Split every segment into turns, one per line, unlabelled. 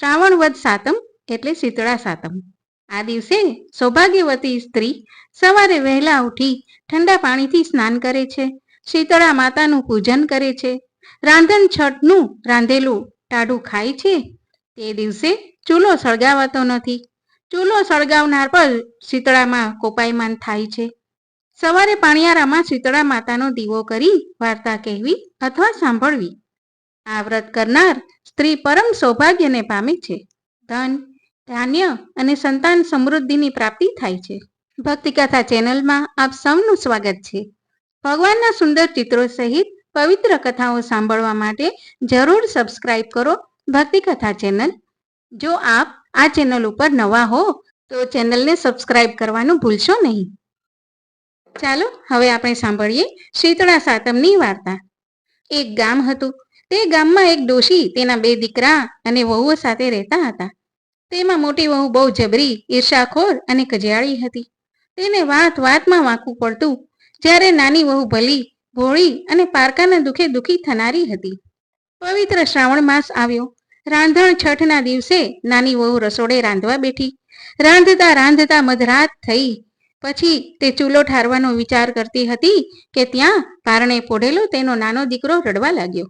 શ્રાવણ વદ સાતમ એટલે શીતળા સાતમ. આ દિવસે સૌભાગ્યવતી સ્ત્રી સવારે વહેલા ઉઠી ઠંડા પાણીથી સ્નાન કરે છે. શીતળા માતાનું પૂજન કરે છે. રાંધણ છઠનું રાંધેલું ટાઢું ખાય છે. તે દિવસે ચૂલો સળગાવાતો નથી. ચૂલો સળગાવનાર પર શીતળામાં કોપાયમાન થાય છે. સવારે પાણિયારામાં શીતળા માતાનો દીવો કરી વાર્તા કહેવી અથવા સાંભળવી. આ વ્રત કરનાર સ્ત્રી પરમ સૌભાગ્યને પામે છે. ધન, ધાન્ય અને સંતાન સમૃદ્ધિની પ્રાપ્તિ થાય છે. ભક્તિકથા ચેનલમાં આપ સૌનું સ્વાગત છે. ભગવાનના સુંદર ચિત્રો સહિત પવિત્ર કથાઓ સાંભળવા માટે જરૂર સબસ્ક્રાઇબ કરો ભક્તિકથા ચેનલ. જો આપ આ ચેનલ ઉપર નવા હો, તો ચેનલને સબસ્ક્રાઇબ કરવાનું ભૂલશો નહીં. ચાલો, હવે આપણે સાંભળીએ શીતળા સાતમની વાર્તા. એક ગામ હતું. તે ગામમાં એક ડોશી, તેના બે દીકરા અને વહુઓ સાથે રહેતા હતા. તેમાં મોટી વહુ બહુ જબરી, ઈર્ષાખોર અને કજિયાળી હતી. તેને વાત વાતમાં વાંકું પડતું, જ્યારે નાની વહુ ભલી, ભોળી અને પારકાના દુખે દુખી થનારી હતી. પવિત્ર શ્રાવણ માસ આવ્યો. રાંધણ છઠના દિવસે નાની વહુ રસોડે રાંધવા બેઠી. રાંધતા રાંધતા મધરાત થઈ. પછી તે ચૂલો ઠારવાનો વિચાર કરતી હતી કે ત્યાં પારણે પોઢેલો તેનો નાનો દીકરો રડવા લાગ્યો.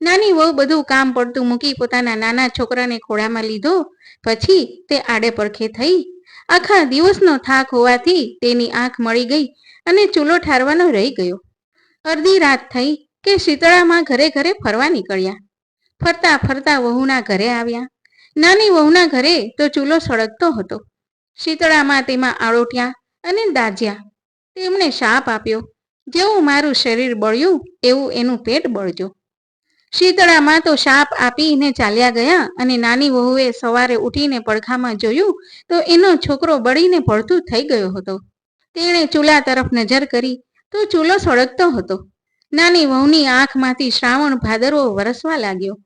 નાની વહુ બધું કામ પડતું મૂકી પોતાના નાના છોકરાને ખોળામાં લીધો. પછી તે આડે પડખે થઈ. આખા દિવસનો થાક હોવાથી તેની આંખ મળી ગઈ અને ચૂલો ઠારવાનો રહી ગયો. અડધી રાત થઈ કે શીતળામાં ઘરે ઘરે ફરવા નીકળ્યા. ફરતા ફરતા વહુના ઘરે આવ્યા. નાની વહુના ઘરે તો ચૂલો સળગતો હતો. શીતળામાં તેમાં આળોટ્યા અને દાજ્યા. તેમણે શાપ આપ્યો. જેવું મારું શરીર બળ્યું, એવું એનું પેટ બળજો. શીતળામાં તો શાપ આપીને ચાલ્યા ગયા અને નાની વહુએ સવારે ઉઠીને પડખામાં જોયું તો એનો છોકરો બળીને પડતું થઈ ગયો હતો. તેણે ચૂલા તરફ નજર કરી તો ચૂલો સળગતો હતો. નાની વહુની આંખમાંથી શ્રાવણ ભાદરવો વરસવા લાગ્યો.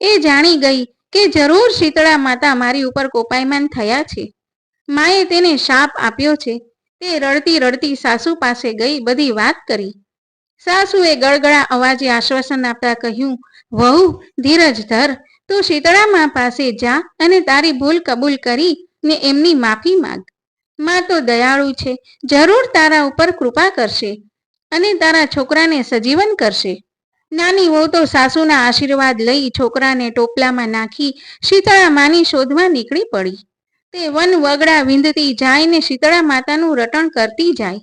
એ જાણી ગઈ કે જરૂર શીતળા માતા મારી ઉપર કોપાયમાન થયા છે. માએ તેને શાપ આપ્યો છે. તે રડતી રડતી સાસુ પાસે ગઈ બધી વાત કરી. સાસુએ ગળગળા અવાજે આશ્વાસન આપતા કહ્યું વહુ, ધીરજ ધર, તું શીતળા માં પાસે જા અને તારી ભૂલ કબૂલ કરી ને એમની માફી માંગ. માં તો દયાળુ છે, જરૂર તારા ઉપર કૃપા કરશે અને તારા છોકરાને સજીવન કરશે. નાની વહુ તો સાસુના આશીર્વાદ લઈ છોકરાને ટોપલામાં નાખી શીતળા માની શોધમાં નીકળી પડી. તે વન વગડા વિંધતી જાય ને શીતળા માતાનું રટણ કરતી જાય.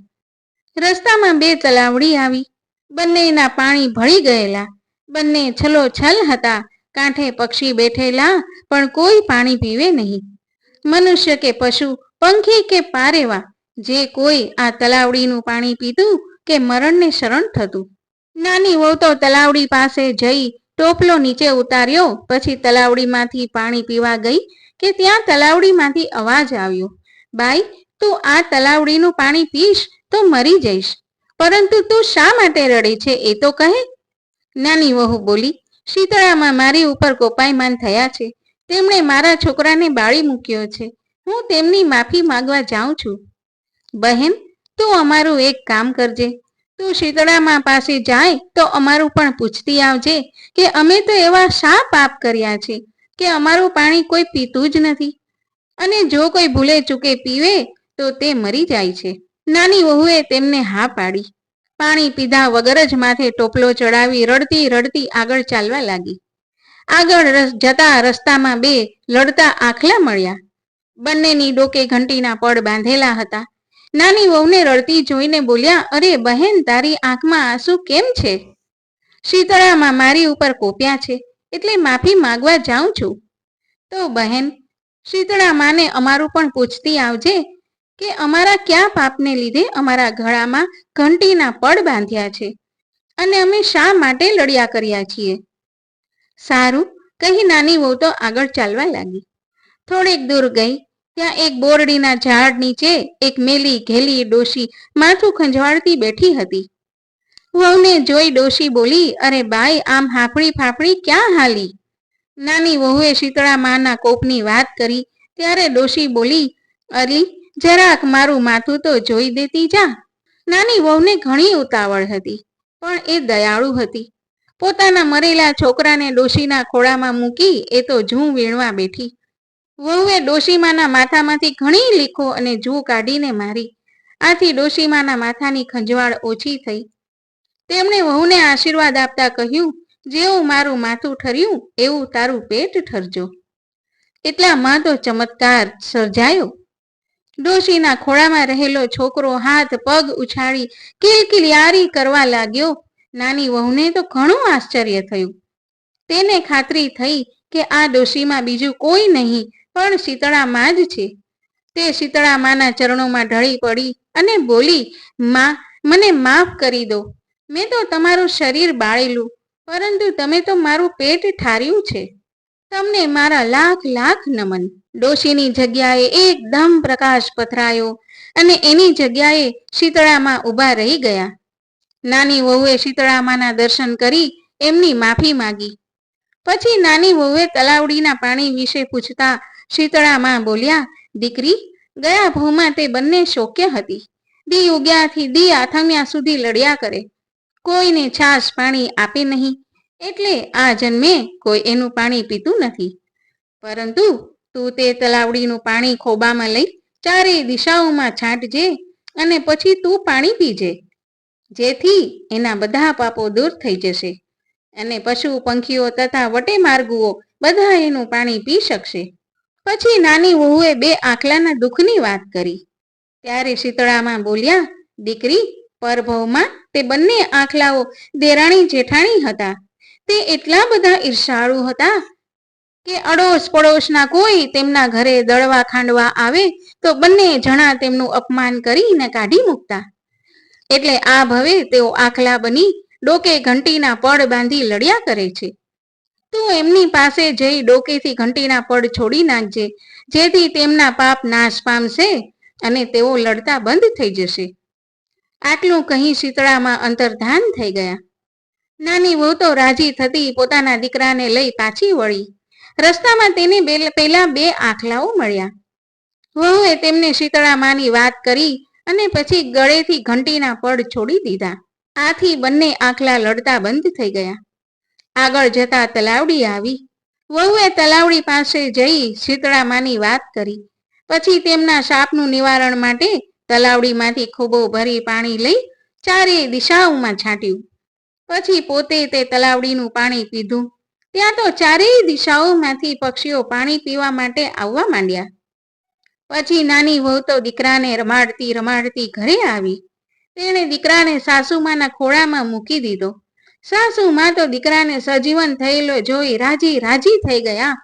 રસ્તામાં બે તલાવડી આવી. બંનેના પાણી ભળી ગયેલા. બંને છલો છલ હતા. કાંઠે પક્ષી બેઠેલા, પણ કોઈ પાણી પીવે નહીં. મનુષ્ય કે પશુ, પંખી કે પારેવા, જે કોઈ આ તલાવડીનું પાણી પીતું કે મરણને શરણ થતું. નાની વહુ તો તલાવડી પાસે જઈ ટોપલો નીચે ઉતાર્યો, પછી તલાવડીમાંથી પાણી પીવા ગઈ કે ત્યાં તલાવડીમાંથી અવાજ આવ્યો, બાઈ, તું આ તલાવડીનું પાણી પીશ તો મરી જઈશ. પરંતુ તું શા માટે રડે છે એ તો કહે. નાની વહુ બોલી શીતળામાં મારી ઉપર કોપાયમાન થયા છે. તેમણે મારા છોકરાને બાળી મૂક્યો છે. હું તેમની માફી માંગવા જાઉં છું. બહેન, તું અમારું એક કામ કરજે. તું શીતળામાં પાસે જાય તો અમારું પણ પૂછતી આવજે કે અમે તો એવા શા પાપ કર્યા છે કે અમારું પાણી કોઈ પીતું જ નથી. અને જો કોઈ ભૂલે ચૂકે પીવે તો તે મરી જાય છે. નાની વહુએ તેમને હા પાડી. પાણી પીધા વગર જ માથે ટોપલો ચડાવી રડતી રડતી આગળ ચાલવા લાગી. આગળ જતા રસ્તામાં બે લડતા આખલા મળ્યા. બંનેની ડોકે ઘંટીના પડ બાંધેલા હતા. નાની વહુને રડતી જોઈને બોલ્યા, અરે બહેન, તારી આંખમાં આંસુ કેમ છે? શીતળામાં મારી ઉપર કોપ્યા છે, એટલે માફી માંગવા જાઉં છું. તો બહેન, શીતળા માને અમારું પણ પૂછતી આવજે કે અમારા ક્યાં પાપને લીધે અમારા ગળામાં ઘંટીના પડ બાંધ્યા છે? અને અમે શા માટે લડ્યા કર્યા છીએ? સારું, કહી નાની વહુ તો આગળ ચાલવા લાગી. થોડેક દૂર ગઈ, ત્યાં એક બોરડીના ઝાડ નીચે એક મેલી ઘેલી ડોશી માથું ખંજવાળતી બેઠી હતી. વહુને જોઈ ડોશી બોલી, અરે બાઈ, આમ હાફડી ફાફડી ક્યાં હાલી? નાની વહુએ શીતળા માના કોપની વાત કરી, ત્યારે ડોશી બોલી અરી જરાક મારું માથું તો જોઈ દેતી જા. નાની વહુને ઘણી ઉતાવળ હતી, પણ એ દયાળુ હતી. પોતાના મરેલા છોકરાને ડોશીના ખોળામાં મૂકી એ તો જૂ વીણવા બેઠી. વહુએ ડોશીમાના માથામાંથી ઘણી લીખો અને જૂ કાઢીને મારી. આથી ડોશીમાના માથાની ખંજવાળ ઓછી થઈ. તેમણે વહુને આશીર્વાદ આપતા કહ્યું, જેવું મારું માથું ઠર્યું, એવું તારું પેટ ઠરજો. એટલામાં તો ચમત્કાર સર્જાયો. ડોશીના ખોળામાં રહેલો છોકરો હાથ, પગ ઉછાળી કિલકિલિયારી કરવા લાગ્યો. નાની વહુને તો ઘણું આશ્ચર્ય થયું. તેને ખાતરી થઈ કે આ ડોશીમાં બીજું કોઈ નહીં, પણ શીતળામાં જ છે. તે શીતળામાના ચરણોમાં ઢળી પડી અને બોલી, માં, મને માફ કરી દો. મેં તો તમારું શરીર બાળેલું, પરંતુ તમે તો મારું પેટ ઠાર્યું છે. તમને મારા લાખ લાખ નમન. ડોશીની જગ્યાએ એકદમ પ્રકાશ પથરાયો અને એની જગ્યાએ શીતળામાં ઊભા રહી ગયા. નાની વહુએ શીતળામાના દર્શન કરી એમની માફી માંગી. પછી નાની વહુએ તલાવડીના પાણી વિશે પૂછતા શીતળામાં બોલ્યા, દીકરી, ગયા ભૂમાં તે બંને શોક્ય હતી. દી ઉગ્યાથી દી આથમ્યા સુધી લડ્યા કરે. કોઈને છાશ પાણી આપે નહીં. એટલે આ જન્મે કોઈ એનું પાણી પીતું નથી. પરંતુ તું તે તલાવડીનું પાણી ખોબામાં લઈ ચારે દિશાઓમાં છાંટજે અને પછી તું પાણી પીજે. જેથી એના બધા પાપો દૂર થઈ જશે અને પશુ પંખીઓ તથા વટે માર્ગુઓ બધા એનું પાણી પી શકશે. પછી નાની વહુએ બે આખલાના દુઃખની વાત કરી. ત્યારે શીતળામાં બોલ્યા, દીકરી, પરભવમાં તે બંને આખલાઓ દેરાણી જેઠાણી હતા. તે એટલા બધા ઈર્ષાળુ હતા કે અડોશ પડોશના કોઈ તેમના ઘરે દળવા ખાંડવા આવે, તો બંને જણા તેમનું અપમાન કરીને કાઢી મૂકતા. એટલે આ ભવે તેઓ આખલા બની ડોકે ઘંટીના પડ બાંધી લડ્યા કરે છે. તું એમની પાસે જઈ ડોકેથી ઘંટીના પડ છોડી નાખજે, જેથી તેમના પાપ નાશ પામશે અને તેઓ લડતા બંધ થઈ જશે. આટલું કહી શીતળામાં અંતર્ધાન થઈ ગયા. નાની વહુ તો રાજી થતી પોતાના દીકરાને લઈ પાછી વળી. રસ્તામાં તેને પેલા બે આખલાઓ મળ્યા. વહુએ તેમને શીતળામાની વાત કરી અને પછી ગળેથી ઘંટીના પડ છોડી દીધા. આથી બંને આખલા લડતા બંધ થઈ ગયા. આગળ જતા તલાવડી આવી. વહુએ તલાવડી પાસે જઈ શીતળામાની વાત કરી. પછી તેમના શાપનું નિવારણ માટે તલાવડીમાંથી ખૂબો ભરી પાણી લઈ ચારે દિશાઓમાં છાંટ્યું. પછી પોતે તે તલાવડીનું પાણી પીધું. ત્યાં તો ચારેય દિશાઓમાંથી પક્ષીઓ પાણી પીવા માટે આવવા માંડ્યા. પછી નાની વહુ તો દીકરાને રમાડતી રમાડતી ઘરે આવી. તેણે દીકરાને સાસુમાના ખોળામાં મૂકી દીધો. સાસુમાં તો દીકરાને સજીવન થયેલો જોઈ રાજી રાજી થઈ ગયા,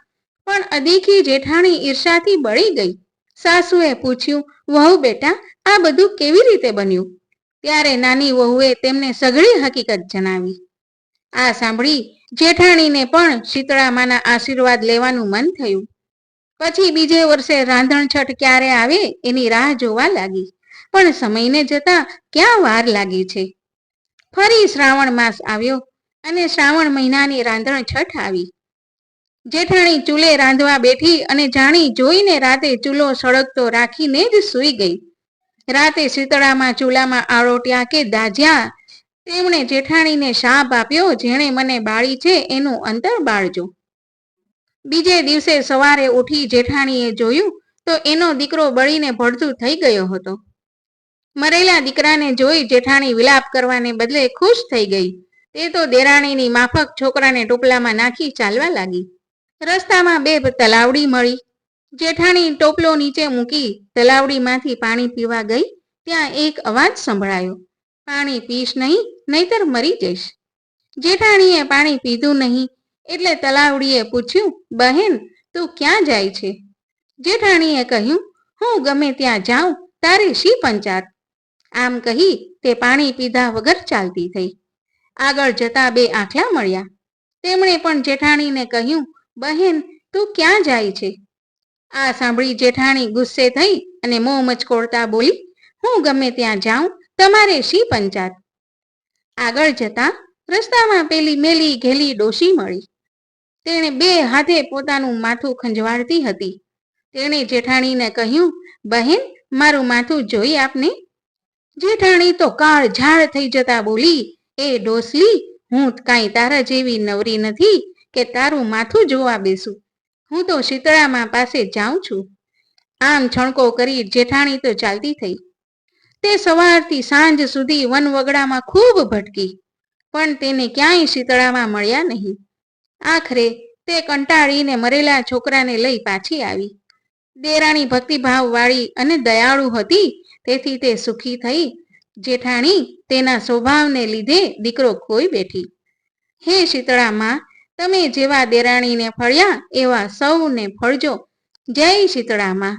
પણ અદીખી જેઠાણી ઈર્ષાથી બળી ગઈ. સાસુએ પૂછ્યું, વહુ બેટા, આ બધું કેવી રીતે બન્યું? ત્યારે નાની વહુએ તેમને સઘળી હકીકત જણાવી. આ સાંભળી જેઠાણીને પણ શીતળામાના આશીર્વાદ લેવાનું મન થયું. પછી બીજે વર્ષે રાંધણ છઠ ક્યારે આવે એની રાહ જોવા લાગી. પણ સમયને જતા ક્યાં વાર લાગી છે? ફરી શ્રાવણ માસ આવ્યો અને શ્રાવણ મહિનાની રાંધણ છઠ આવી. જેઠાણી ચૂલે રાંધવા બેઠી અને જાણી જોઈને રાતે ચૂલો સળગતો રાખીને જ સૂઈ ગઈ. રાતે શીતળામાં ચૂલામાં આળોટ્યા કે દાજ્યા તેમણે જેઠાણીને શાપ આપ્યો, જેણે મને બાળી છે, એનું અંતર બાળજો. બીજે દિવસે સવારે ઉઠી જેઠાણીએ જોયું તો એનો દીકરો બળીને ભડતું થઈ ગયો હતો. મરેલા દીકરાને જોઈ જેઠાણી વિલાપ કરવાને બદલે ખુશ થઈ ગઈ. તે તો દેરાણીની માફક છોકરાને ટોપલામાં નાખી ચાલવા લાગી. રસ્તામાં બે તલાવડી મળી. જેઠાણી ટોપલો નીચે મૂકી તલાવડીમાંથી પાણી પીવા ગઈ. ત્યાં એક અવાજ સંભળાયો. પાણી પીશ નહીં નહીતર મરી જઈશ. જેઠાણીએ પાણી પીધું નહીં એટલે તલાવડીએ પૂછ્યું, બહેન, તું ક્યાં જાય છે? જેઠાણીએ કહ્યું, હું ગમે ત્યાં જાઉં, તારે શી પંચાત? આમ કહી તે પાણી પીધા વગર ચાલતી થઈ. આગળ જતા બે આંખલા મળ્યા. તેમણે પણ જેઠાણીને કહ્યું, બહેન, તું ક્યાં જાય છે? આ સાંભળી જેઠાણી ગુસ્સે થઈ અને મોં મચકોડતા બોલી, હું ગમે ત્યાં જાઉં, તમારે શી પંચાત? આગળ જતા રસ્તામાં પેલી મેલી ઘેલી ડોશી મળી. તેણે બે હાથે પોતાનું માથું ખંજવાળતી હતી. તેણે જેઠાણીને કહ્યું, બહેન, મારું માથું જોઈ આપને. જેઠાણી તો કાળ ઝાડ થઈ જતા બોલી, એ ડોસલી, હું કાંઈ તારા જેવી નવરી નથી કે તારું માથું જોવા બેસું. હું તો શીતળામાં પાસે જાઉં છું. આમ છણકો કરી જેઠાણી તો ચાલતી થઈ. તે સવારથી સાંજ સુધી વનવગડામાં ખૂબ ભટકી, પણ તેને ક્યાંય શીતળામાં મળ્યા નહીં. આખરે તે કંટાળીને મરેલા છોકરાને લઈ પાછી આવી. દેરાણી ભક્તિભાવ વાળી અને દયાળુ હતી, તેથી તે સુખી થઈ. જેઠાણી તેના સ્વભાવને લીધે દીકરો ખોઈ બેઠી. હે શીતળામાં તમે જેવા દેરાણીને ફળ્યા એવા સૌને ફળજો. જય શીતળામાં